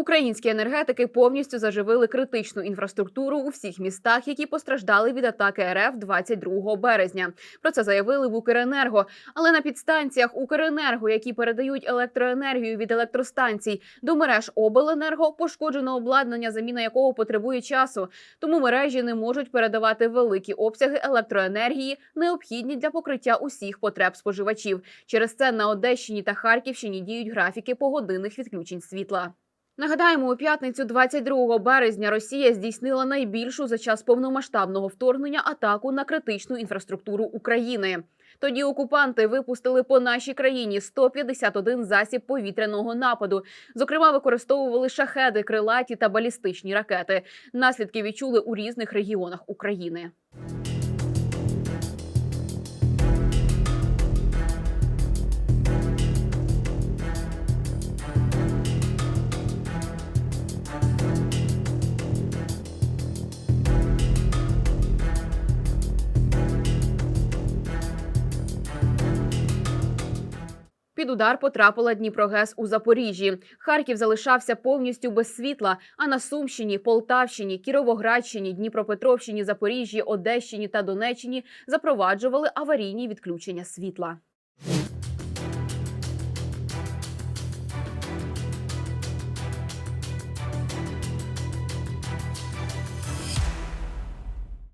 Українські енергетики повністю заживили критичну інфраструктуру у всіх містах, які постраждали від атаки РФ 22 березня. Про це заявили в Укренерго. Але на підстанціях Укренерго, які передають електроенергію від електростанцій до мереж обленерго, пошкоджено обладнання, заміна якого потребує часу. Тому мережі не можуть передавати великі обсяги електроенергії, необхідні для покриття усіх потреб споживачів. Через це на Одещині та Харківщині діють графіки погодинних відключень світла. Нагадаємо, у п'ятницю 22 березня Росія здійснила найбільшу за час повномасштабного вторгнення атаку на критичну інфраструктуру України. Тоді окупанти випустили по нашій країні 151 засіб повітряного нападу. Зокрема, використовували шахеди, крилаті та балістичні ракети. Наслідки відчули у різних регіонах України. Під удар потрапила Дніпрогес у Запоріжжі. Харків залишався повністю без світла. А на Сумщині, Полтавщині, Кіровоградщині, Дніпропетровщині, Запоріжжі, Одещині та Донеччині запроваджували аварійні відключення світла.